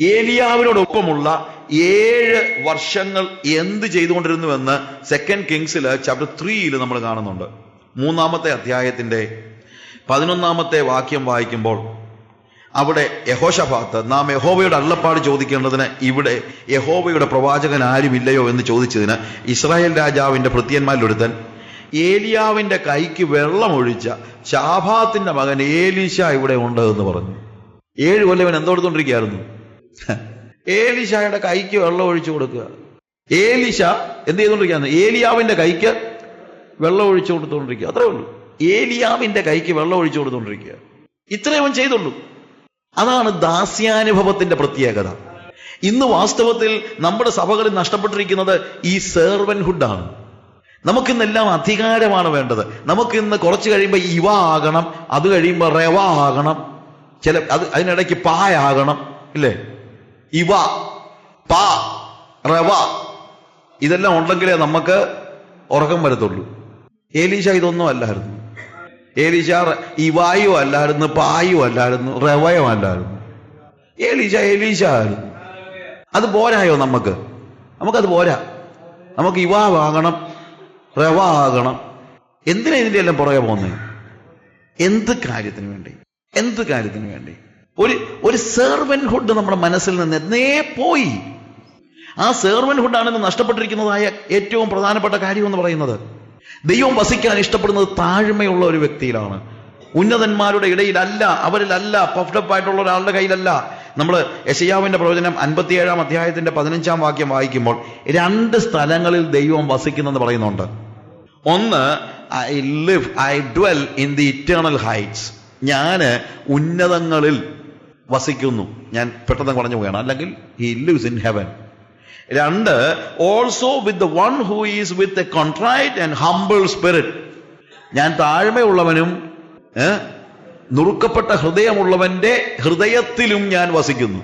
ഏലിയാവിനോടൊപ്പമുള്ള ഏഴ് വർഷങ്ങൾ എന്ത് ചെയ്തുകൊണ്ടിരുന്നുവെന്ന് സെക്കൻഡ് കിങ്സിൽ ചാപ്റ്റർ ത്രീയിൽ നമ്മൾ കാണുന്നുണ്ട്. മൂന്നാമത്തെ അധ്യായത്തിന്റെ പതിനൊന്നാമത്തെ വാക്യം വായിക്കുമ്പോൾ അവിടെ യഹോഷഭാത്ത് നാം യഹോവയുടെ അള്ളപ്പാട് ചോദിക്കേണ്ടതിന് ഇവിടെ യഹോവയുടെ പ്രവാചകൻ ആരുമില്ലയോ എന്ന് ചോദിച്ചതിന് ഇസ്രായേൽ രാജാവിന്റെ ഭൃത്യന്മാരിലൊരുത്തൻ ഏലിയാവിന്റെ കൈക്ക് വെള്ളമൊഴിച്ച ശാഭാത്തിന്റെ മകൻ ഏലീശ ഇവിടെ ഉണ്ട് എന്ന് പറഞ്ഞു. ഏഴ് കൊല്ലം ഇവൻ എന്തോടുത്തോണ്ടിരിക്കുകയായിരുന്നു ഏലിശായുടെ കൈക്ക് വെള്ളം ഒഴിച്ചു കൊടുക്കുക. ഏലിശ എന്ത് ചെയ്തുകൊണ്ടിരിക്കുകയാണ്? ഏലിയാവിന്റെ കൈക്ക് വെള്ളം ഒഴിച്ചു കൊടുത്തുകൊണ്ടിരിക്കുക. അത്രേ ഉള്ളൂ. ഏലിയാവിന്റെ കൈക്ക് വെള്ളം ഒഴിച്ചു കൊടുത്തുകൊണ്ടിരിക്കുക. ഇത്രയും ചെയ്തുള്ളൂ. അതാണ് ദാസ്യാനുഭവത്തിന്റെ പ്രത്യേകത. ഇന്ന് വാസ്തവത്തിൽ നമ്മുടെ സഭകളിൽ നഷ്ടപ്പെട്ടിരിക്കുന്നത് ഈ സെർവൻഹുഡാണ് നമുക്കിന്നെല്ലാം അധികാരമാണ് വേണ്ടത്. നമുക്കിന്ന് കുറച്ച് കഴിയുമ്പോൾ ഇവ ആകണം അത് കഴിയുമ്പോൾ റവ ആകണം ചില അത് അതിനിടയ്ക്ക് പായാകണം ഇല്ലേ? ഇവ പാ റവ ഇതെല്ലാം ഉണ്ടെങ്കിലേ നമുക്ക് ഉറക്കം വരത്തുള്ളൂ. ഏലീഷ ഇതൊന്നും അല്ലായിരുന്നു. ഏലീഷ ഇവായോ അല്ലായിരുന്നു പായോ അല്ലായിരുന്നു റവയോ അല്ലായിരുന്നു. ഏലീഷ ഏലീഷ ആയിരുന്നു. അത് പോരായോ നമുക്ക് നമുക്കത് പോരാ. നമുക്ക് ഇവ വാങ്ങണം റവ ആകണം എന്തിനാ ഇതിന്റെ എല്ലാം പുറകെ പോകുന്നത് എന്ത് കാര്യത്തിന് വേണ്ടി? എന്ത് കാര്യത്തിന് വേണ്ടി? ഒരു ഒരു സെർവൻഹുഡ് നമ്മുടെ മനസ്സിൽ നിന്ന് എന്നേ പോയി. ആ സെർവൻഹുഡ് ആണെന്ന് ഇന്ന് നഷ്ടപ്പെട്ടിരിക്കുന്നതായ ഏറ്റവും പ്രധാനപ്പെട്ട കാര്യം എന്ന് പറയുന്നത് ദൈവം വസിക്കാൻ ഇഷ്ടപ്പെടുന്നത് താഴ്മയുള്ള ഒരു വ്യക്തിയിലാണ്. ഉന്നതന്മാരുടെ ഇടയിലല്ല അവരിലല്ല പഫ്ഡപ്പ് ആയിട്ടുള്ള ഒരാളുടെ കയ്യിലല്ല. നമ്മൾ യശയാവിന്റെ പ്രവചനം അൻപത്തിയേഴാം അധ്യായത്തിന്റെ പതിനഞ്ചാം വാക്യം വായിക്കുമ്പോൾ രണ്ട് സ്ഥലങ്ങളിൽ ദൈവം വസിക്കുന്നെന്ന് പറയുന്നുണ്ട്. ഒന്ന് I live I dwell in the eternal heights ഞാൻ ഉന്നതങ്ങളിൽ വസിക്കുന്നു. ഞാൻ പെട്ടെന്ന് പറഞ്ഞു പോവുകയാണ്. അല്ലെങ്കിൽ ഹി ലിവ്സ് ഇൻ ഹെവൻ രണ്ട് also with one who is with a contrite and humble spirit ഞാൻ താഴ്മയുള്ളവനും നുറുക്കപ്പെട്ട ഹൃദയമുള്ളവന്റെ ഹൃദയത്തിലും ഞാൻ വസിക്കുന്നു.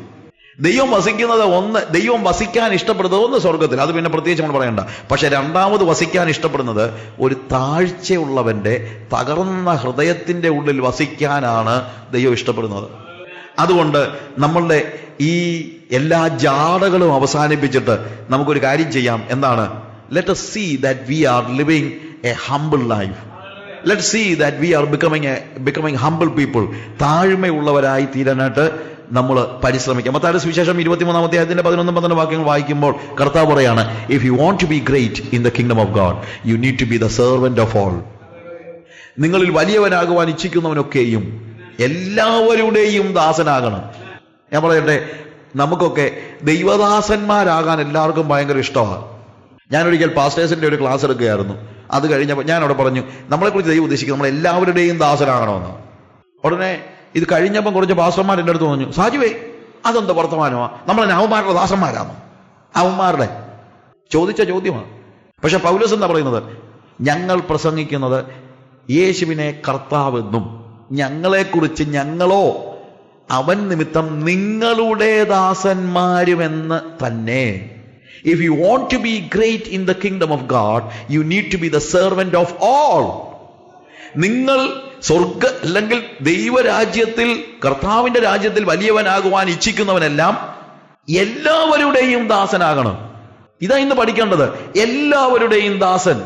ദൈവം വസിക്കുന്നത് ഒന്ന് ദൈവം വസിക്കാൻ ഇഷ്ടപ്പെടുന്നത് ഒന്ന് സ്വർഗത്തിൽ അത് പിന്നെ പ്രത്യേകിച്ച് നമ്മൾ പറയണ്ട. പക്ഷെ രണ്ടാമത് വസിക്കാൻ ഇഷ്ടപ്പെടുന്നത് ഒരു താഴ്ചയുള്ളവന്റെ തകർന്ന ഹൃദയത്തിന്റെ ഉള്ളിൽ വസിക്കാനാണ് ദൈവം ഇഷ്ടപ്പെടുന്നത്. അതുകൊണ്ട് നമ്മളുടെ ഈ എല്ലാ ജാടകളും അവസാനിപ്പിച്ചിട്ട് നമുക്കൊരു കാര്യം ചെയ്യാം. എന്താണ്? Let us see that we are living a humble life let see that we are becoming a becoming humble people താഴ്മയുള്ളവരായി തീരാനായിട്ട് നമ്മൾ പരിശ്രമിക്കാം. മത്താരുടെ സുവിശേഷം ഇരുപത്തിമൂന്നാമത്തെ അതിന്റെ പതിനൊന്നും പന്ത്രണ്ട് വാക്യങ്ങൾ വായിക്കുമ്പോൾ കർത്താവ് പറയാണ് if you want to be great in the kingdom of God you need to be the servant of all നിങ്ങളിൽ വലിയവനാകുവാൻ ഇച്ഛിക്കുന്നവനൊക്കെയും എല്ലാവരുടെയും ദാസനാകണം. ഞാൻ പറയട്ടെ നമുക്കൊക്കെ ദൈവദാസന്മാരാകാൻ എല്ലാവർക്കും ഭയങ്കര ഇഷ്ടമാണ്. ഞാനൊരിക്കൽ പാസ്റ്റേഴ്സിന്റെ ഒരു ക്ലാസ് എടുക്കുകയായിരുന്നു. അത് കഴിഞ്ഞപ്പോൾ ഞാൻ അവിടെ പറഞ്ഞു നമ്മളെക്കുറിച്ച് ദൈവം ഉദ്ദേശിക്കുന്നത് നമ്മൾ എല്ലാവരുടെയും ദാസനാകണമെന്ന് ഉടനെ ഇത് കഴിഞ്ഞപ്പം കുറച്ച് പാസ്റ്റർമാർ എന്റെ അടുത്ത് പറഞ്ഞു സാജുവേ അതെന്താ വർത്തമാനമാണ് നമ്മളെ അവന്മാരുടെ ദാസന്മാരാണോ അവന്മാരുടെ. ചോദിച്ച ചോദ്യമാണ്. പക്ഷെ പൗലസ് എന്താ പറയുന്നത്? ഞങ്ങൾ പ്രസംഗിക്കുന്നത് യേശുവിനെ കർത്താവെന്നും. ഞങ്ങളെക്കുറിച്ച് ഞങ്ങളോ അവൻ നിമിത്തം നിങ്ങളുടെ ദാസന്മാരുമെന്ന് തന്നെ. If you want to be great in the kingdom of God you need to be the servant of all നിങ്ങൾ സ്വർഗ അല്ലെങ്കിൽ ദൈവരാജ്യത്തിൽ കർത്താവിന്റെ രാജ്യത്തിൽ വലിയവനാകുവാൻ ഇച്ഛിക്കുന്നവനെല്ലാം എല്ലാവരുടെയും ദാസനാകണം. ഇതാ ഇന്ന് പഠിക്കേണ്ടത്. എല്ലാവരുടെയും ദാസൻ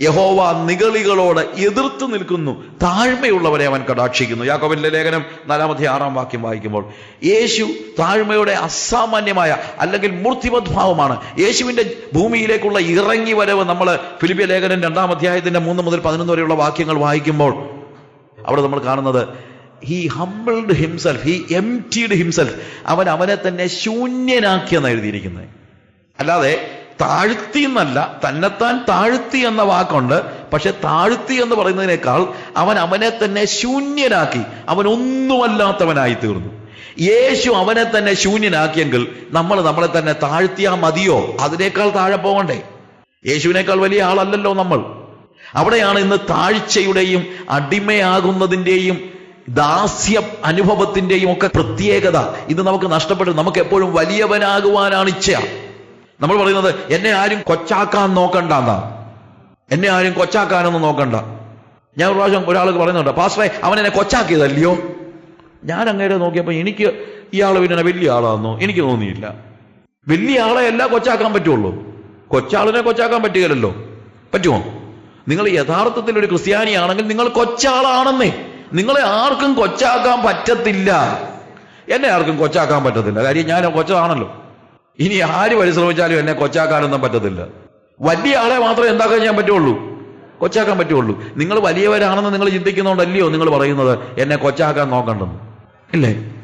യഹോവ നിഗളികളോട് എതിർത്ത് നിൽക്കുന്നു. താഴ്മയുള്ളവരെ അവൻ കടാക്ഷിക്കുന്നു. യാക്കോബിന്റെ ലേഖനം നാലാമത്തെ ആറാം വാക്യം വായിക്കുമ്പോൾ യേശു താഴ്മയുടെ അസാമാന്യമായ അല്ലെങ്കിൽ മൂർത്തിമദ്ഭാവമാണ് യേശുവിന്റെ ഭൂമിയിലേക്കുള്ള ഇറങ്ങി വരവ് നമ്മൾ ഫിലിപ്പിയ ലേഖനം രണ്ടാം അധ്യായത്തിന്റെ മൂന്ന് മുതൽ പതിനൊന്ന് വരെയുള്ള വാക്യങ്ങൾ വായിക്കുമ്പോൾ അവിടെ നമ്മൾ കാണുന്നത് he humbled himself he tied himself അവൻ അവനെ തന്നെ ശൂന്യനാക്കിയെന്ന് എഴുതിയിരിക്കുന്നത്. അല്ലാതെ താഴ്ത്തി എന്നല്ല തന്നെത്താൻ താഴ്ത്തി എന്ന വാക്കുണ്ട്. പക്ഷെ താഴ്ത്തി എന്ന് പറയുന്നതിനേക്കാൾ അവൻ അവനെ തന്നെ ശൂന്യനാക്കി അവൻ ഒന്നുമല്ലാത്തവനായി തീർന്നു യേശു അവനെ തന്നെ ശൂന്യനാക്കിയെങ്കിൽ നമ്മൾ നമ്മളെ തന്നെ താഴ്ത്തിയാ മതിയോ? അതിനേക്കാൾ താഴെ പോകണ്ടേ? യേശുവിനേക്കാൾ വലിയ ആളല്ലല്ലോ നമ്മൾ. അവിടെയാണ് ഇന്ന് താഴ്ചയുടെയും അടിമയാകുന്നതിന്റെയും ദാസ്യ അനുഭവത്തിന്റെയും ഒക്കെ പ്രത്യേകത. ഇത് നമുക്ക് നഷ്ടപ്പെട്ടു നമുക്ക് എപ്പോഴും വലിയവനാകുവാനാണ് ഇച്ഛ. നമ്മൾ പറയുന്നത് എന്നെ ആരും കൊച്ചാക്കാൻ നോക്കണ്ട എന്നാ എന്നെ ആരും കൊച്ചാക്കാനൊന്നും നോക്കണ്ട. ഞാൻ ഒരു പ്രാവശ്യം ഒരാൾക്ക് പറയുന്നുണ്ട് പാസ്റ്ററെ അവൻ എന്നെ കൊച്ചാക്കിയതല്ലയോ? ഞാൻ അങ്ങേരെ നോക്കിയപ്പോൾ എനിക്ക് ഇയാൾ പിന്നെ വലിയ ആളാണെന്നോ എനിക്ക് തോന്നിയില്ല. വലിയ ആളെ അല്ല കൊച്ചാക്കാൻ പറ്റുള്ളൂ. കൊച്ചാളിനെ കൊച്ചാക്കാൻ പറ്റുകയല്ലോ പറ്റുമോ? നിങ്ങൾ യഥാർത്ഥത്തിൽ ഒരു ക്രിസ്ത്യാനിയാണെങ്കിൽ നിങ്ങൾ കൊച്ചാളാണെന്നേ. നിങ്ങളെ ആർക്കും കൊച്ചാക്കാൻ പറ്റത്തില്ല. എന്നെ ആർക്കും കൊച്ചാക്കാൻ പറ്റത്തില്ല. കാര്യം ഞാൻ കൊച്ചാണല്ലോ ഇനി ആര് പരിശ്രമിച്ചാലും എന്നെ കൊച്ചാക്കാനൊന്നും പറ്റത്തില്ല. വലിയ ആളെ മാത്രമേ എന്താക്കാൻ ചെയ്യാൻ പറ്റുള്ളൂ. കൊച്ചാക്കാൻ പറ്റുള്ളൂ. നിങ്ങൾ വലിയവരാണെന്ന് നിങ്ങൾ ചിന്തിക്കുന്നതുകൊണ്ടല്ലയോ നിങ്ങൾ പറയുന്നത് എന്നെ കൊച്ചാക്കാൻ നോക്കണ്ടെന്ന്. ഇല്ലേ?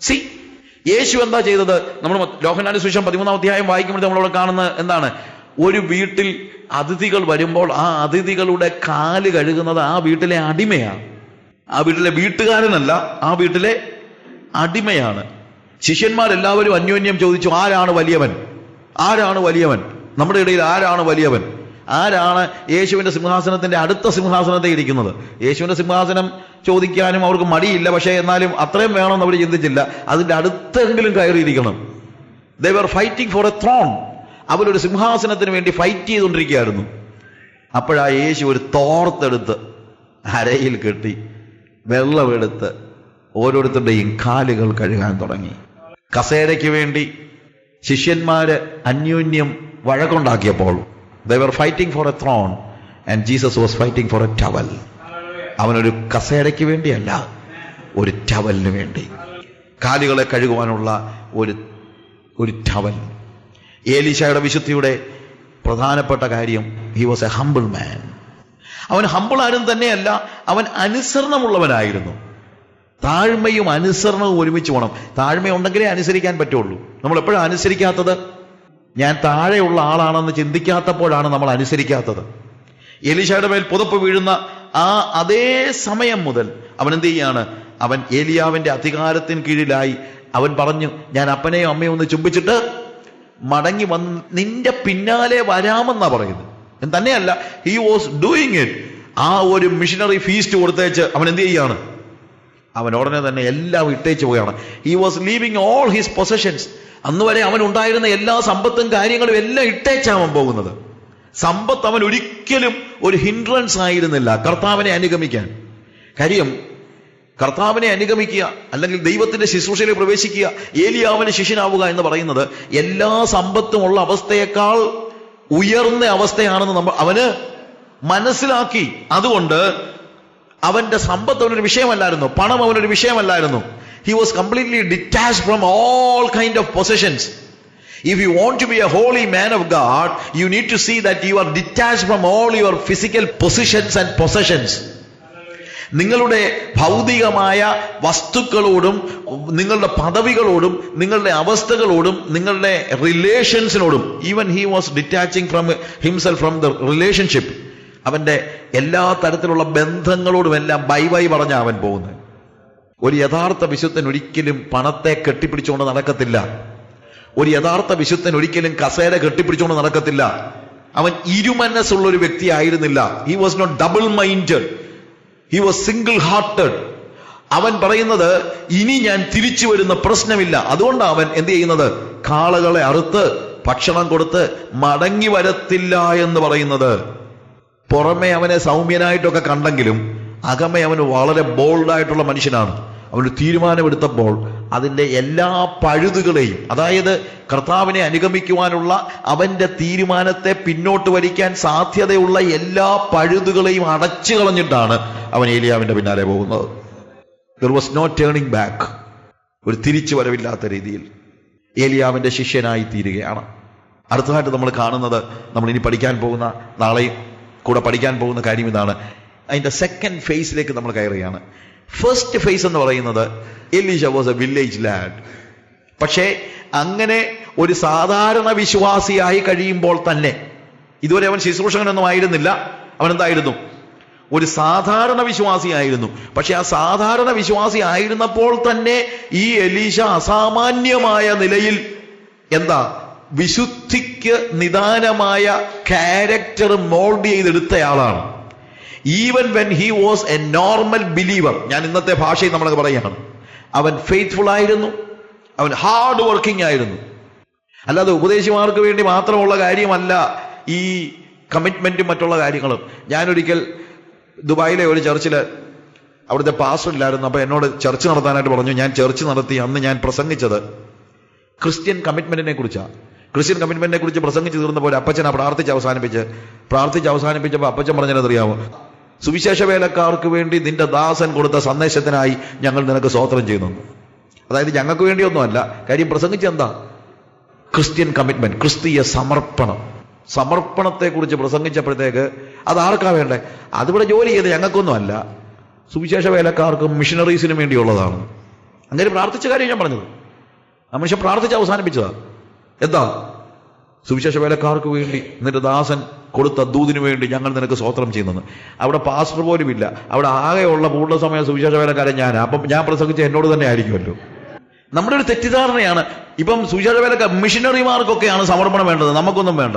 സി യേശു എന്താ ചെയ്തത്? നമ്മൾ ലോഹനാന്റെ സുവിശേഷം പതിമൂന്നാം അധ്യായം വായിക്കുമ്പോൾ നമ്മളവിടെ കാണുന്ന എന്താണ്? ഒരു വീട്ടിൽ അതിഥികൾ വരുമ്പോൾ ആ അതിഥികളുടെ കാൽ കഴുകുന്നത് ആ വീട്ടിലെ അടിമയാണ്. ആ വീട്ടിലെ വീട്ടുകാരനല്ല ആ വീട്ടിലെ അടിമയാണ്. ശിഷ്യന്മാരെല്ലാവരും അന്യോന്യം ചോദിച്ചു ആരാണ് വലിയവൻ? ആരാണ് വലിയവൻ? നമ്മുടെ ഇടയിൽ ആരാണ് വലിയവൻ? ആരാണ് യേശുവിന്റെ സിംഹാസനത്തിന്റെ അടുത്ത സിംഹാസനത്തെ ഇരിക്കുന്നത്? യേശുവിന്റെ സിംഹാസനം ചോദിക്കാനും അവർക്ക് മടിയില്ല പക്ഷേ എന്നാലും അത്രയും വേണമെന്ന് അവർ ചിന്തിച്ചില്ല. അതിന്റെ അടുത്തെങ്കിലും കയറിയിരിക്കണം. They fighting for a throne അവരൊരു സിംഹാസനത്തിന് വേണ്ടി ഫൈറ്റ് ചെയ്തുകൊണ്ടിരിക്കുകയായിരുന്നു. അപ്പോഴാ യേശു ഒരു തോർത്തെടുത്ത് അരയിൽ കെട്ടി വെള്ളമെടുത്ത് ഓരോരുത്തരുടെയും കാലുകൾ കഴുകാൻ തുടങ്ങി. കസേരയ്ക്ക് വേണ്ടി ശിഷ്യന്മാര് അന്യോന്യം വഴക്കുണ്ടാക്കിയപ്പോൾ they fighting for a throne and Jesus was fighting for a towel അവനൊരു കസേരയ്ക്ക് വേണ്ടിയല്ല ഒരു ടവലിന് വേണ്ടി. കാലുകളെ കഴുകുവാനുള്ള ഒരു ഒരു ടവൽ ഏലീശയുടെ വിശുദ്ധിയുടെ പ്രധാനപ്പെട്ട കാര്യം he was a humble man അവൻ ഹംബിൾ ആരും തന്നെയല്ല അവൻ അനുസരണമുള്ളവനായിരുന്നു. താഴ്മയും അനുസരണവും ഒരുമിച്ച് പോകണം താഴ്മ ഉണ്ടെങ്കിലേ അനുസരിക്കാൻ പറ്റുള്ളൂ. നമ്മൾ എപ്പോഴും അനുസരിക്കാത്തത്? ഞാൻ താഴെയുള്ള ആളാണെന്ന് ചിന്തിക്കാത്തപ്പോഴാണ് നമ്മൾ അനുസരിക്കാത്തത്. എലിശയുടെ മേൽ പുതപ്പ് വീഴുന്ന ആ അതേ സമയം മുതൽ അവൻ എന്ത് ചെയ്യാണ്? അവൻ ഏലിയാവിന്റെ അധികാരത്തിന് കീഴിലായി അവൻ പറഞ്ഞു ഞാൻ അപ്പനെയും അമ്മയും ഒന്ന് ചുംബിച്ചിട്ട് മടങ്ങി വന്ന് നിന്റെ പിന്നാലെ വരാമെന്നാ പറയുന്നത്. തന്നെയല്ല ഹി വാസ് ഡൂയിങ് ഇറ്റ് ആ ഒരു മിഷനറി ഫീസ്റ്റ് കൊടുത്തേച്ച് അവൻ എന്ത് ചെയ്യാണ്? അവൻ ഉടനെ തന്നെ എല്ലാം ഇട്ടേച്ച് പോവുകയാണ്. He was leaving all his possessions അന്ന് വരെ അവൻ ഉണ്ടായിരുന്ന എല്ലാ സമ്പത്തും കാര്യങ്ങളും എല്ലാം ഇട്ടേച്ചാവൻ പോകുന്നത്. സമ്പത്ത് അവൻ ഒരിക്കലും ഒരു ഹിൻഡ്രൻസ് ആയിരുന്നില്ല. കർത്താവിനെ അനുഗമിക്കാൻ. കാര്യം കർത്താവിനെ അനുഗമിക്കുക അല്ലെങ്കിൽ ദൈവത്തിന്റെ ശുശ്രൂഷയിൽ പ്രവേശിക്കുക ഏലിയാവിന് ശിഷ്യനാവുക എന്ന് പറയുന്നത് എല്ലാ സമ്പത്തും ഉള്ള അവസ്ഥയേക്കാൾ ഉയർന്ന അവസ്ഥയാണെന്ന് നമ്മൾ അവന് മനസ്സിലാക്കി. അതുകൊണ്ട് അവന്റെ സമ്പത്ത് അവനൊരു വിഷയമല്ലായിരുന്നു. പണം അവനൊരു വിഷയമല്ലായിരുന്നു. He was completely detach from all kind of positions if you want to be a holy man of God you need to see that you are detach from all your physical positions and possessions നിങ്ങളുടെ ഭൗതികമായ വസ്തുക്കളോടും നിങ്ങളുടെ പദവികളോടും നിങ്ങളുടെ അവസ്ഥകളോടും നിങ്ങളുടെ റിലേഷൻസിനോടും even he was detaching from himself from the relationship അവന്റെ എല്ലാ തരത്തിലുള്ള ബന്ധങ്ങളോടും എല്ലാം ബൈ ബൈ പറഞ്ഞ അവൻ പോകുന്നത്. ഒരു യഥാർത്ഥ വിശുദ്ധൻ ഒരിക്കലും പണത്തെ കെട്ടിപ്പിടിച്ചുകൊണ്ട് നടക്കത്തില്ല. ഒരു യഥാർത്ഥ വിശുദ്ധൻ ഒരിക്കലും കസേര കെട്ടിപ്പിടിച്ചുകൊണ്ട് നടക്കത്തില്ല. അവൻ ഇരുമനസ്സുള്ള ഒരു വ്യക്തി ആയിരുന്നില്ല he was not double minded he was single hearted അവൻ പറയുന്നത് ഇനി ഞാൻ തിരിച്ചു വരുന്ന പ്രശ്നമില്ല. അതുകൊണ്ടാണ് അവൻ എന്ത് ചെയ്യുന്നത്? കാളകളെ അറുത്ത് ഭക്ഷണം കൊടുത്ത് മടങ്ങി വരത്തില്ല എന്ന് പറയുന്നത്. പുറമെ അവനെ സൗമ്യനായിട്ടൊക്കെ കണ്ടെങ്കിലും അകമേ അവന് വളരെ ബോൾഡായിട്ടുള്ള മനുഷ്യനാണ്. അവന് തീരുമാനമെടുത്തപ്പോൾ അതിന്റെ എല്ലാ പഴുതുകളെയും അതായത് കർത്താവിനെ അനുഗമിക്കുവാനുള്ള അവന്റെ തീരുമാനത്തെ പിന്നോട്ട് വലിക്കാൻ സാധ്യതയുള്ള എല്ലാ പഴുതുകളെയും അടച്ചു കളഞ്ഞിട്ടാണ് അവൻ ഏലിയാവിന്റെ പിന്നാലെ പോകുന്നത്. There was no turning back ഒരു തിരിച്ചു വരവില്ലാത്ത രീതിയിൽ ഏലിയാവിന്റെ ശിഷ്യനായി തീരുകയാണ് അടുത്തതായിട്ട് നമ്മൾ കാണുന്നത് നമ്മൾ ഇനി പഠിക്കാൻ പോകുന്ന നാളെയും കൂടെ പഠിക്കാൻ പോകുന്ന കാര്യം ഇതാണ്. അതിന്റെ സെക്കൻഡ് ഫേസിലേക്ക് നമ്മൾ കയറുകയാണ്. ഫസ്റ്റ് ഫേസ് എന്ന് പറയുന്നത് Elisha was a village lad പക്ഷേ അങ്ങനെ ഒരു സാധാരണ വിശ്വാസിയായി കഴിയുമ്പോൾ തന്നെ ഇതുവരെ അവൻ ശുശ്രൂഷകനൊന്നും ആയിരുന്നില്ല. അവൻ എന്തായിരുന്നു? ഒരു സാധാരണ വിശ്വാസിയായിരുന്നു. പക്ഷെ ആ സാധാരണ വിശ്വാസി ആയിരുന്നപ്പോൾ തന്നെ ഈ എലീഷ അസാമാന്യമായ നിലയിൽ എന്താ? വിശുദ്ധിക്ക് നിദാനമായ character mould ചെയ്തെടുത്തയാളാണ്. Even when he was a normal believer ഞാൻ ഇന്നത്തെ ഭാഷയിൽ നമ്മളൊക്കെ പറയുകയാണ്. അവൻ ഫെയ്ത്ത്ഫുൾ ആയിരുന്നു. അവൻ ഹാർഡ് വർക്കിംഗ് ആയിരുന്നു. അല്ലാതെ ഉപദേശിമാർക്ക് വേണ്ടി മാത്രമുള്ള കാര്യമല്ല ഈ കമ്മിറ്റ്മെന്റും മറ്റുള്ള കാര്യങ്ങളും. ഞാനൊരിക്കൽ ദുബായിലെ ഒരു ചർച്ചിൽ അവിടുത്തെ പാസ്റ്റർ ഇല്ലായിരുന്നു. അപ്പോൾ എന്നോട് ചർച്ച് നടത്താനായിട്ട് പറഞ്ഞു. ഞാൻ ചർച്ച് നടത്തി. അന്ന് ഞാൻ പ്രസംഗിച്ചത് ക്രിസ്ത്യൻ കമ്മിറ്റ്മെന്റിനെ കുറിച്ചാണ് ക്രിസ്ത്യൻ കമ്മിറ്റ്മെന്റിനെ കുറിച്ച് പ്രസംഗിച്ച് പോലെ അപ്പച്ചൻ പ്രാർത്ഥിച്ച് അവസാനിപ്പിച്ച് പ്രാർത്ഥിച്ച് അവസാനിപ്പിച്ചപ്പോൾ അപ്പച്ചൻ പറഞ്ഞതറിയാമോ സുവിശേഷ വേലക്കാർക്ക് വേണ്ടി നിന്റെ ദാസൻ കൊടുത്ത സന്ദേശത്തിനായി ഞങ്ങൾ നിനക്ക് സ്വോത്രം ചെയ്യുന്നു. അതായത് ഞങ്ങൾക്ക് വേണ്ടിയൊന്നുമല്ല. കാര്യം പ്രസംഗിച്ചെന്താ ക്രിസ്ത്യൻ കമ്മിറ്റ്മെന്റ് ക്രിസ്തീയ സമർപ്പണം. സമർപ്പണത്തെ കുറിച്ച് പ്രസംഗിച്ചപ്പോഴത്തേക്ക് അത് ആർക്കാ വേണ്ടേ? അതിവിടെ ജോലി ചെയ്ത് ഞങ്ങൾക്കൊന്നുമല്ല. സുവിശേഷ വേലക്കാർക്കും മിഷനറീസിനും വേണ്ടിയുള്ളതാണ്. അങ്ങനെ പ്രാർത്ഥിച്ച കാര്യം ഞാൻ പറഞ്ഞത്. ആ മനുഷ്യൻ പ്രാർത്ഥിച്ച് അവസാനിപ്പിച്ചതാ. എന്താ? സുവിശേഷ വേലക്കാർക്ക് വേണ്ടി നിന്റെ ദാസൻ കൊടുത്ത ദൂതിനു വേണ്ടി ഞങ്ങൾ നിനക്ക് സ്വോത്രം ചെയ്യുന്നത്. അവിടെ പാസ്റ്റർ പോലും ഇല്ല. അവിടെ ആകെയുള്ള പൂർണ സമയ സുവിശേഷ വേലക്കാരൻ ഞാൻ അപ്പം ഞാൻ പ്രസംഗിച്ച എന്നോട് തന്നെ ആയിരിക്കുമല്ലോ. നമ്മുടെ ഒരു തെറ്റിദ്ധാരണയാണ്. ഇപ്പം സുവിശേഷ വേലക്കാർ മിഷനറിമാർക്കൊക്കെയാണ് സമർപ്പണം വേണ്ടത്. നമുക്കൊന്നും വേണ്ട.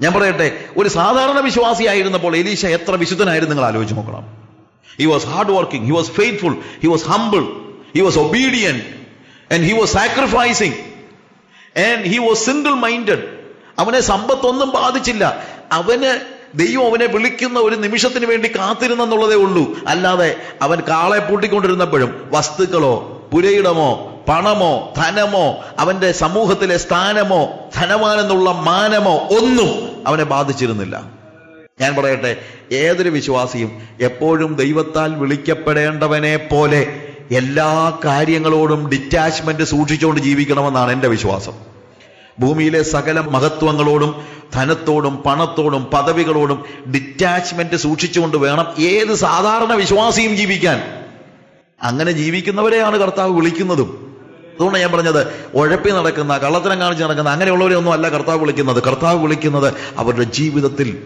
ഞാൻ പറയട്ടെ ഒരു സാധാരണ വിശ്വാസിയായിരുന്നപ്പോൾ എലീശ എത്ര വിശുദ്ധനായിരുന്നു നിങ്ങൾ ആലോചിച്ച് നോക്കണം. He was hard working he was faithful he was humble he was obedient and he was sacrificing and he was single minded അവനെ സമ്പത്തൊന്നും ബാധിച്ചില്ല. അവന് ദൈവം അവനെ വിളിക്കുന്ന ഒരു നിമിഷത്തിന് വേണ്ടി കാത്തിരുന്നെന്നുള്ളതേ ഉള്ളൂ. അല്ലാതെ അവൻ കാളെ പൂട്ടിക്കൊണ്ടിരുന്നപ്പോഴും വസ്തുക്കളോ പുരയിടമോ പണമോ ധനമോ അവന്റെ സമൂഹത്തിലെ സ്ഥാനമോ ധനവാനെന്നുള്ള മാനമോ ഒന്നും അവനെ ബാധിച്ചിരുന്നില്ല. ഞാൻ പറയട്ടെ ഏതൊരു വിശ്വാസിയും എപ്പോഴും ദൈവത്താൽ വിളിക്കപ്പെടേണ്ടവനെ പോലെ എല്ലാ കാര്യങ്ങളോടും ഡിറ്റാച്ച്മെന്റ് സൂക്ഷിച്ചുകൊണ്ട് ജീവിക്കണമെന്നാണ് എന്റെ വിശ്വാസം. ഭൂമിയിലെ സകല മഹത്വങ്ങളോടും ധനത്തോടും പണത്തോടും പദവികളോടും ഡിറ്റാച്ച്മെന്റ് സൂക്ഷിച്ചുകൊണ്ട് വേണം ഏത് സാധാരണ വിശ്വാസിയും ജീവിക്കാൻ. അങ്ങനെ ജീവിക്കുന്നവരെയാണ് കർത്താവ് വിളിക്കുന്നതും. അതുകൊണ്ട് ഞാൻ പറഞ്ഞത് ഉഴപ്പി നടക്കുന്ന കള്ളത്തരം കാണിച്ച് നടക്കുന്ന അങ്ങനെയുള്ളവരെ ഒന്നും അല്ല കർത്താവ് വിളിക്കുന്നത്. കർത്താവ് വിളിക്കുന്നത് അവരുടെ ജീവിതത്തിൽ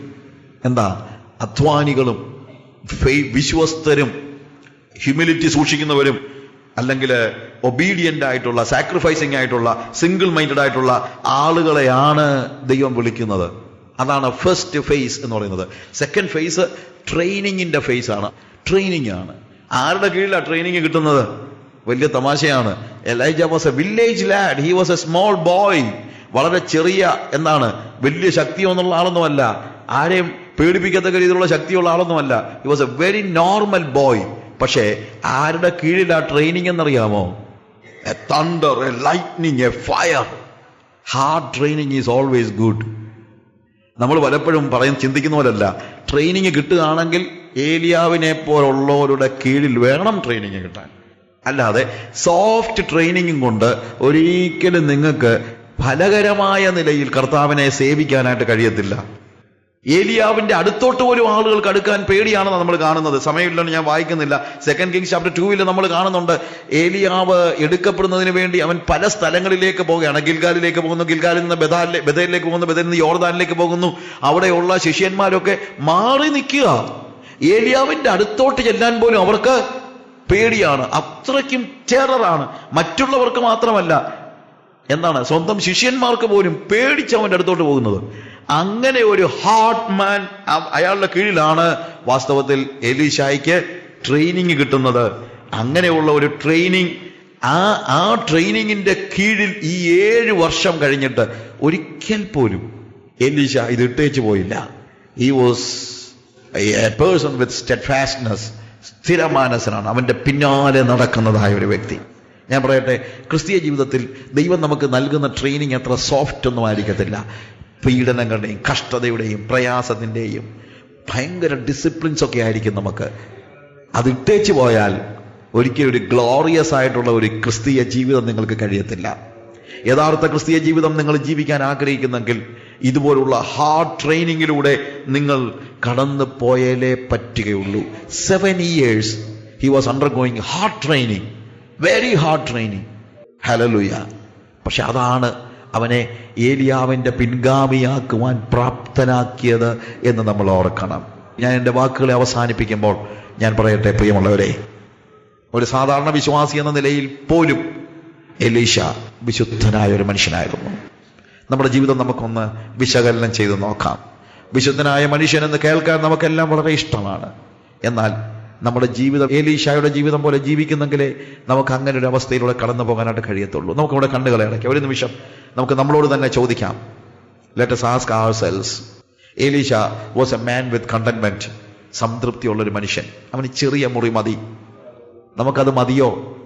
എന്താ അധ്വാനികളും വിശ്വസ്തരും ഹ്യൂമിലിറ്റി സൂക്ഷിക്കുന്നവരും അല്ലെങ്കിൽ ഒബീഡിയന്റ് ആയിട്ടുള്ള സാക്രിഫൈസിങ് ആയിട്ടുള്ള സിംഗിൾ മൈൻഡഡ് ആയിട്ടുള്ള ആളുകളെയാണ് ദൈവം വിളിക്കുന്നത്. അതാണ് ഫസ്റ്റ് ഫേസ് എന്ന് പറയുന്നത്. സെക്കൻഡ് ഫേസ് ട്രെയിനിങ്ങിന്റെ ഫേസ് ആണ്. ട്രെയിനിങ് ആണ്. ആരുടെ കീഴിലാണ് ട്രെയിനിങ് കിട്ടുന്നത്? വലിയ തമാശയാണ്. Elijah was a village lad he was a small boy വളരെ ചെറിയ എന്താണ് വലിയ ശക്തിയൊന്നുള്ള ആളൊന്നുമല്ല. ആരെയും പേടിപ്പിക്കത്തക്ക രീതിയിലുള്ള ശക്തിയുള്ള ആളൊന്നുമല്ല. He was a very normal boy പക്ഷേ ആരുടെ കീഴിലാ ട്രെയിനിങ് എന്നറിയാമോ? A thunder a lightning a fire hard training is always good നമ്മൾ പലപ്പോഴും പറയും ചിന്തിക്കുന്ന പോലല്ല. ട്രെയിനിങ് കിട്ടുകയാണെങ്കിൽ ഏലിയാവിനെ പോലുള്ളവരുടെ കീഴിൽ വേണം ട്രെയിനിങ് കിട്ടാൻ. അല്ലാതെ സോഫ്റ്റ് ട്രെയിനിങ്ങും കൊണ്ട് ഒരിക്കലും നിങ്ങൾക്ക് ഫലകരമായ നിലയിൽ കർത്താവിനെ സേവിക്കാനായിട്ട് കഴിയത്തില്ല. ഏലിയാവിന്റെ അടുത്തോട്ട് പോലും ആളുകൾക്ക് അടുക്കാൻ പേടിയാണെന്ന് നമ്മൾ കാണുന്നത്. സമയമില്ലെന്ന് ഞാൻ വായിക്കുന്നില്ല. സെക്കൻഡ് കിങ് ചാപ്റ്റർ ടൂവിൽ നമ്മൾ കാണുന്നുണ്ട്. ഏലിയാവ് എടുക്കപ്പെടുന്നതിന് വേണ്ടി അവൻ പല സ്ഥലങ്ങളിലേക്ക് പോവുകയാണ്. ഗിൽഗാലിലേക്ക് പോകുന്നു. ഗിൽഗാലിൽ നിന്ന് ബദാലിലെ ബദലിലേക്ക് പോകുന്നു. ബദലിൽ നിന്ന് യോർദാനിലേക്ക് പോകുന്നു. അവിടെയുള്ള ശിഷ്യന്മാരൊക്കെ മാറി നിൽക്കുക. ഏലിയാവിന്റെ അടുത്തോട്ട് ചെല്ലാൻ പോലും അവർക്ക് പേടിയാണ്. അത്രയ്ക്കും ടെററാണ് മറ്റുള്ളവർക്ക് മാത്രമല്ല. എന്താണ്? സ്വന്തം ശിഷ്യന്മാർക്ക് പോലും പേടിച്ച് അവന്റെ അടുത്തോട്ട് പോകുന്നത്. അങ്ങനെ ഒരു ഹാർട്ട് മാൻ അയാളുടെ കീഴിലാണ് വാസ്തവത്തിൽ എലീഷായ്ക്ക് ട്രെയിനിങ് കിട്ടുന്നത്. അങ്ങനെയുള്ള ഒരു ട്രെയിനിങ് ആ ആ ട്രെയിനിങ്ങിന്റെ കീഴിൽ ഈ ഏഴ് വർഷം കഴിഞ്ഞിട്ട് ഒരിക്കൽ പോലും എലീഷ ഇത് ഇട്ടേച്ചു പോയില്ല. He was a person with steadfastness സ്ഥിരമാനസനാണ് അവന്റെ പിന്നാലെ നടക്കുന്നതായ ഒരു വ്യക്തി. ഞാൻ പറയട്ടെ ക്രിസ്തീയ ജീവിതത്തിൽ ദൈവം നമുക്ക് നൽകുന്ന ട്രെയിനിങ് അത്ര സോഫ്റ്റ് ഒന്നും ആയിരിക്കത്തില്ല. പീഡനങ്ങളുടെയും കഷ്ടതയുടെയും പ്രയാസത്തിന്റെയും ഭയങ്കര ഡിസിപ്ലിൻസ് ഒക്കെ ആയിരിക്കും നമുക്ക്. അത് ഇട്ടേച്ചു പോയാൽ ഒരിക്കലും ഒരു ഗ്ലോറിയസ് ആയിട്ടുള്ള ഒരു ക്രിസ്തീയ ജീവിതം നിങ്ങൾക്ക് കഴിയത്തില്ല. യഥാർത്ഥ ക്രിസ്തീയ ജീവിതം നിങ്ങൾ ജീവിക്കാൻ ആഗ്രഹിക്കുന്നെങ്കിൽ ഇതുപോലുള്ള ഹാർഡ് ട്രെയിനിങ്ങിലൂടെ നിങ്ങൾ കടന്നു പോയാലേ പറ്റുകയുള്ളൂ. Seven years he was undergoing hard training very hard training hallelujah പക്ഷെ അതാണ് അവനെ ഏലിയാവിന്റെ പിൻഗാമിയാക്കുവാൻ പ്രാപ്തനാക്കിയത് എന്ന് നമ്മൾ ഓർക്കണം. ഞാൻ എന്റെ വാക്കുകളെ അവസാനിപ്പിക്കുമ്പോൾ ഞാൻ പറയട്ടെ പ്രിയമുള്ളവരെ. ഒരു സാധാരണ വിശ്വാസി എന്ന നിലയിൽ പോലും എലീഷ വിശുദ്ധനായ ഒരു മനുഷ്യനായിരുന്നു. നമ്മുടെ ജീവിതം നമുക്കൊന്ന് വിശകലനം ചെയ്ത് നോക്കാം. വിശുദ്ധനായ മനുഷ്യനെന്ന് കേൾക്കാൻ നമുക്കെല്ലാം വളരെ ഇഷ്ടമാണ്. എന്നാൽ നമ്മുടെ ജീവിതം ഏലീഷായുടെ ജീവിതം പോലെ ജീവിക്കുന്നെങ്കിലേ നമുക്ക് അങ്ങനെ ഒരു അവസ്ഥയിലൂടെ കടന്നു പോകാനായിട്ട് കഴിയത്തുള്ളൂ. നമുക്ക് ഇവിടെ കണ്ണുകളെ അടയ്ക്കാം. ഒരു നിമിഷം. നമുക്ക് നമ്മളോട് തന്നെ ചോദിക്കാം. Let us ask ourselves Elisha was a man with സംതൃപ്തിയുള്ള ഒരു മനുഷ്യൻ. അവന് ചെറിയ മുറി മതി. നമുക്കത് മതിയോ?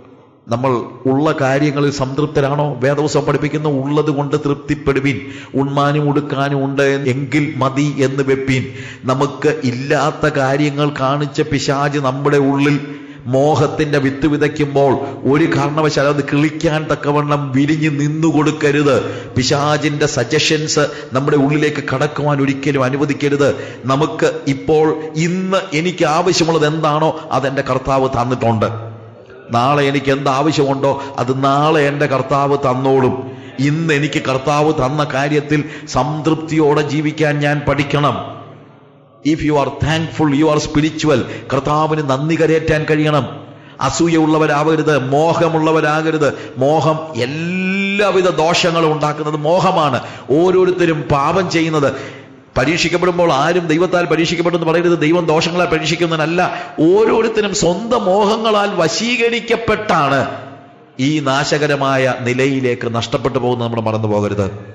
നമ്മൾ ഉള്ള കാര്യങ്ങളിൽ സംതൃപ്തരാണോ? വേദവസം പഠിപ്പിക്കുന്ന ഉള്ളത് കൊണ്ട് തൃപ്തിപ്പെടുവിൻ. ഉണ്മാനും ഉടുക്കാനും ഉണ്ട് എങ്കിൽ മതി എന്ന് വെപ്പിൻ. നമുക്ക് ഇല്ലാത്ത കാര്യങ്ങൾ കാണിച്ച പിശാജ് നമ്മുടെ ഉള്ളിൽ മോഹത്തിന്റെ വിത്ത് വിതയ്ക്കുമ്പോൾ ഒരു കാരണവശാൽ അത് കിളിക്കാൻ തക്കവണ്ണം വിരിഞ്ഞ് നിന്നു കൊടുക്കരുത്. പിശാജിന്റെ സജഷൻസ് നമ്മുടെ ഉള്ളിലേക്ക് കടക്കുവാൻ ഒരിക്കലും അനുവദിക്കരുത്. നമുക്ക് ഇപ്പോൾ ഇന്ന് എനിക്ക് ആവശ്യമുള്ളത് എന്താണോ അതെന്റെ കർത്താവ് തന്നിട്ടുണ്ട്. നാളെ എനിക്ക് എന്ത് ആവശ്യമുണ്ടോ അത് നാളെ എന്റെ കർത്താവ് തന്നോളും. ഇന്ന് എനിക്ക് കർത്താവ് തന്ന കാര്യത്തിൽ സംതൃപ്തിയോടെ ജീവിക്കാൻ ഞാൻ പഠിക്കണം. If you are thankful you are spiritual കർത്താവിന് നന്ദി കരയേറ്റാൻ കഴിയണം. അസൂയുള്ളവരാവരുത് മോഹമുള്ളവരാകരുത്. മോഹം എല്ലാവിധ ദോഷങ്ങളും ഉണ്ടാക്കുന്നത് മോഹമാണ്. ഓരോരുത്തരും പാപം ചെയ്യുന്നത്. പരീക്ഷിക്കപ്പെടുമ്പോൾ ആരും ദൈവത്താൽ പരീക്ഷിക്കപ്പെടുമെന്ന് പറയരുത് ദൈവം ദോഷങ്ങളെ പരീക്ഷിക്കുന്നതിനല്ല ഓരോരുത്തരും സ്വന്തം മോഹങ്ങളാൽ വശീകരിക്കപ്പെട്ടാണ് ഈ നാശകരമായ നിലയിലേക്ക് നഷ്ടപ്പെട്ടു പോകുന്നത് നമ്മൾ മറന്നു പോകരുത്.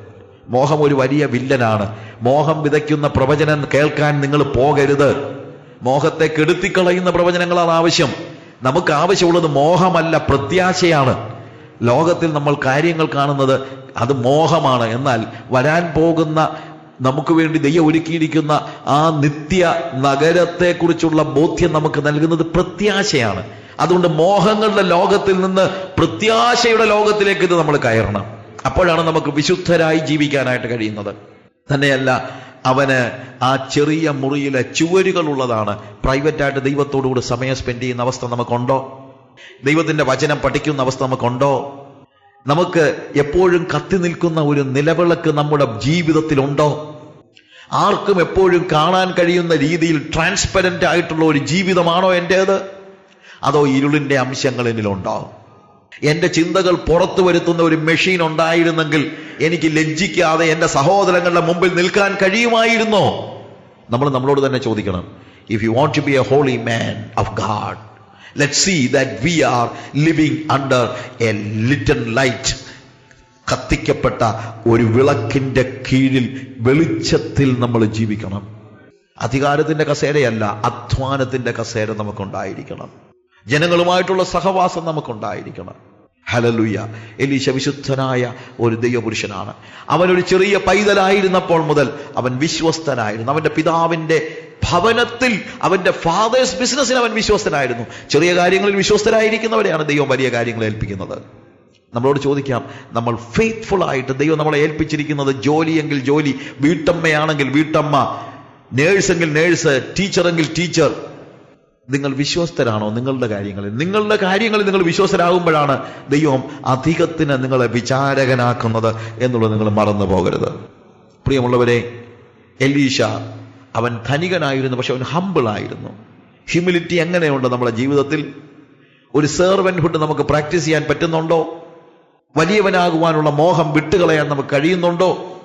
മോഹം ഒരു വലിയ വില്ലനാണ്. മോഹം വിതയ്ക്കുന്ന പ്രവചനം കേൾക്കാൻ നിങ്ങൾ പോകരുത്. മോഹത്തെ കെടുത്തിക്കളയുന്ന പ്രവചനങ്ങളാണ് ആവശ്യം. നമുക്ക് ആവശ്യമുള്ളത് മോഹമല്ല പ്രത്യാശയാണ്. ലോകത്തിൽ നമ്മൾ കാര്യങ്ങൾ കാണുന്നത് അത് മോഹമാണ്. എന്നാൽ വരാൻ പോകുന്ന നമുക്ക് വേണ്ടി ദൈവം ഒരുക്കിയിരിക്കുന്ന ആ നിത്യ നഗരത്തെക്കുറിച്ചുള്ള ബോധ്യം നമുക്ക് നൽകുന്നത് പ്രത്യാശയാണ്. അതുകൊണ്ട് മോഹങ്ങളുടെ ലോകത്തിൽ നിന്ന് പ്രത്യാശയുടെ ലോകത്തിലേക്ക് ഇത് നമ്മൾ കയറണം. അപ്പോഴാണ് നമുക്ക് വിശുദ്ധരായി ജീവിക്കാനായിട്ട് കഴിയുന്നത്. തന്നെയല്ല അവന് ആ ചെറിയ മുറിയിലെ ചുവരുകൾ ഉള്ളതാണ്. പ്രൈവറ്റായിട്ട് ദൈവത്തോടുകൂടി സമയം സ്പെൻഡ് ചെയ്യുന്ന അവസ്ഥ നമുക്കുണ്ടോ? ദൈവത്തിന്റെ വചനം പഠിക്കുന്ന അവസ്ഥ നമുക്കുണ്ടോ? നമുക്ക് എപ്പോഴും കത്തി നിൽക്കുന്ന ഒരു നിലവിളക്ക് നമ്മുടെ ജീവിതത്തിലുണ്ടോ? ആർക്കും എപ്പോഴും കാണാൻ കഴിയുന്ന രീതിയിൽ ട്രാൻസ്പെറന്റ് ആയിട്ടുള്ള ഒരു ജീവിതമാണോ എന്റേത് അതോ ഇരുളിന്റെ അംശങ്ങൾ എന്നിലുണ്ടോ എന്റെ ചിന്തകൾ പുറത്തു വരുത്തുന്ന ഒരു മെഷീൻ ഉണ്ടായിരുന്നെങ്കിൽ എനിക്ക് ലജ്ജിക്കാതെ എന്റെ സഹോദരങ്ങളുടെ മുമ്പിൽ നിൽക്കാൻ കഴിയുമായിരുന്നോ? നമ്മൾ നമ്മളോട് തന്നെ ചോദിക്കണം if you want to be a holy man of God let see that we are living under a lighten light കത്തിക്കപ്പെട്ട ഒരു വിളക്കിന്റെ കീഴിൽ വെളിച്ചത്തിൽ നമ്മൾ ജീവിക്കണം. അധികാരത്തിന്റെ കസേരയല്ല അധ്വാനത്തിന്റെ കസേര നമുക്കുണ്ടായിരിക്കണം. ജനങ്ങളുമായിട്ടുള്ള സഹവാസം നമുക്കുണ്ടായിരിക്കണം. ഹലലുയ്യ എലീശ വിശുദ്ധനായ ഒരു ദൈവപുരുഷനാണ്. അവനൊരു ചെറിയ പൈതലായിരുന്നപ്പോൾ മുതൽ അവൻ വിശ്വസ്തനായിരുന്നു. അവന്റെ പിതാവിന്റെ ഭവനത്തിൽ അവന്റെ ഫാദേഴ്സ് ബിസിനസ്സിൽ അവൻ വിശ്വസ്തനായിരുന്നു. ചെറിയ കാര്യങ്ങളിൽ വിശ്വസ്തരായിരിക്കുന്നവരെയാണ് ദൈവം വലിയ കാര്യങ്ങൾ ഏൽപ്പിക്കുന്നത്. നമ്മളോട് ചോദിക്കാം നമ്മൾ ഫെയ്ത്ത്ഫുൾ ആയിട്ട് ദൈവം നമ്മളെ ഏൽപ്പിച്ചിരിക്കുന്നത് ജോലിയെങ്കിൽ ജോലി വീട്ടമ്മയാണെങ്കിൽ വീട്ടമ്മ നേഴ്സെങ്കിൽ നേഴ്സ് ടീച്ചറെങ്കിൽ ടീച്ചർ നിങ്ങൾ വിശ്വസ്തരാണോ നിങ്ങളുടെ കാര്യങ്ങളിൽ? നിങ്ങളുടെ കാര്യങ്ങളിൽ നിങ്ങൾ വിശ്വസ്തരാകുമ്പോഴാണ് ദൈവം അധികത്തിന് നിങ്ങളെ വിചാരകനാക്കുന്നത് എന്നുള്ളത് നിങ്ങൾ മറന്നു പോകരുത്. പ്രിയമുള്ളവരെ എലീഷ അവൻ ധനികനായിരുന്നു പക്ഷെ അവൻ ഹമ്പിൾ ആയിരുന്നു. ഹ്യൂമിലിറ്റി എങ്ങനെയുണ്ട് നമ്മുടെ ജീവിതത്തിൽ? ഒരു സെർവൻഹുഡ് നമുക്ക് പ്രാക്ടീസ് ചെയ്യാൻ പറ്റുന്നുണ്ടോ? വലിയവനാകുവാനുള്ള മോഹം വിട്ടുകളയാൻ നമുക്ക് കഴിയുന്നുണ്ടോ?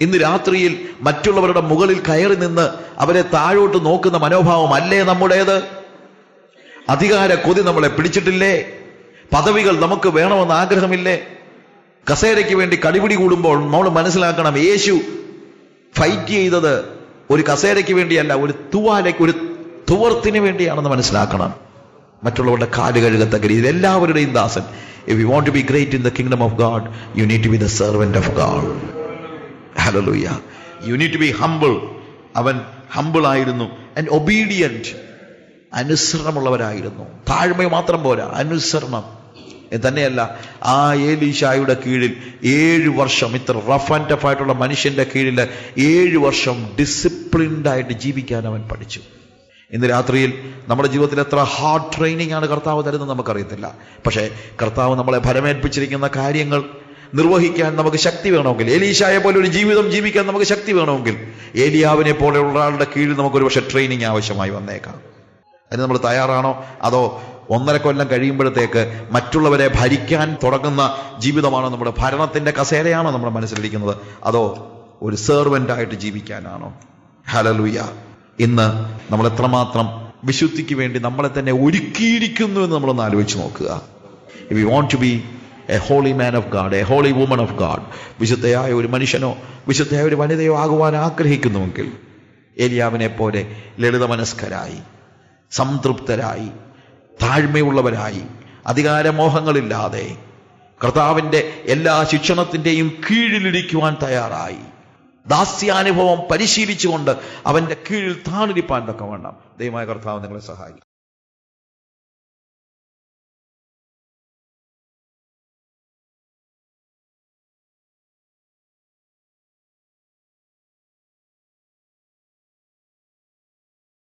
ഇന്ന് രാത്രിയിൽ മറ്റുള്ളവരുടെ മുകളിൽ കയറി നിന്ന് അവരെ താഴോട്ട് നോക്കുന്ന മനോഭാവം അല്ലേ നമ്മുടേത്? അധികാര കൊതി നമ്മളെ പിടിച്ചിട്ടില്ലേ? പദവികൾ നമുക്ക് വേണമെന്ന് ആഗ്രഹമില്ലേ? കസേരയ്ക്ക് വേണ്ടി കടിപിടി കൂടുമ്പോൾ നമ്മൾ മനസ്സിലാക്കണം യേശു ഫൈറ്റ് ചെയ്തത് ഒരു കസേരയ്ക്ക് വേണ്ടിയല്ല ഒരു തുവാലയ്ക്ക് ഒരു തുവർത്തിന് വേണ്ടിയാണെന്ന് മനസ്സിലാക്കണം. മറ്റുള്ളവരുടെ കാൽ കഴുകത്തക്ക രീതിയിൽ എല്ലാവരുടെയും ദാസൻ if you want to be great in the kingdom of God you need to be the servant of God hallelujah you need to be humble അവൻ ഹംബിൾ ആയിരുന്നു ആൻഡ് ഒബീഡിയന്റ് അനുസരണമുള്ളവരായിരുന്നു. താഴ്മ മാത്രം പോരാ അനുസരണം. തന്നെയല്ല ആ ഏലീഷായുടെ കീഴിൽ ഏഴ് വർഷം ഇത്ര റഫ് ആൻഡ് ടഫ് ആയിട്ടുള്ള മനുഷ്യന്റെ കീഴിൽ ഏഴ് വർഷം ഡിസിപ്ലിൻഡായിട്ട് ജീവിക്കാൻ അവൻ പഠിച്ചു. ഇന്ന് രാത്രിയിൽ നമ്മുടെ ജീവിതത്തിൽ എത്ര ഹാർഡ് ട്രെയിനിങ് ആണ് കർത്താവ് തരുന്നത് നമുക്കറിയത്തില്ല. പക്ഷേ കർത്താവ് നമ്മളെ ഫലമേൽപ്പിച്ചിരിക്കുന്ന കാര്യങ്ങൾ നിർവഹിക്കാൻ നമുക്ക് ശക്തി വേണമെങ്കിൽ ഏലീഷായ പോലെ ഒരു ജീവിതം ജീവിക്കാൻ നമുക്ക് ശക്തി വേണമെങ്കിൽ ഏലിയാവിനെ പോലെയുള്ള ഒരാളുടെ കീഴിൽ നമുക്കൊരു പക്ഷേ ട്രെയിനിങ് ആവശ്യമായി വന്നേക്കാം. അതിന് നമ്മൾ തയ്യാറാണോ? അതോ ഒന്നര കൊല്ലം കഴിയുമ്പോഴത്തേക്ക് മറ്റുള്ളവരെ ഭരിക്കാൻ തുടങ്ങുന്ന ജീവിതമാണോ നമ്മുടെ ഭരണത്തിന്റെ കസേരയാണോ നമ്മുടെ മനസ്സിലിരിക്കുന്നത്? അതോ ഒരു സെർവന്റായിട്ട് ജീവിക്കാനാണോ? ഹലലുയ ഇന്ന് നമ്മൾ എത്രമാത്രം വിശുദ്ധിക്ക് വേണ്ടി നമ്മളെ തന്നെ ഒരുക്കിയിരിക്കുന്നു എന്ന് നമ്മളൊന്ന് ആലോചിച്ച് നോക്കുക. If you want to be a holy man of God a holy woman of God വിശുദ്ധയായ ഒരു മനുഷ്യനോ വിശുദ്ധയായ ഒരു വനിതയോ ആകുവാൻ ആഗ്രഹിക്കുന്നുവെങ്കിൽ ഏലിയാവിനെ പോലെ ലളിത മനസ്കരായി സംതൃപ്തരായി താഴ്മയുള്ളവരായി അധികാരമോഹങ്ങളില്ലാതെ കർത്താവിന്റെ എല്ലാ ശിക്ഷണത്തിന്റെയും കീഴിലിരിക്കുവാൻ തയ്യാറായി. ദാസ്യാനുഭവം പരിശീലിച്ചുകൊണ്ട് അവന്റെ കീഴിൽ താണിരിപ്പാൻ തക്ക വേണം ദൈവമായ കർത്താവ് നിങ്ങളെ സഹായിക്കും.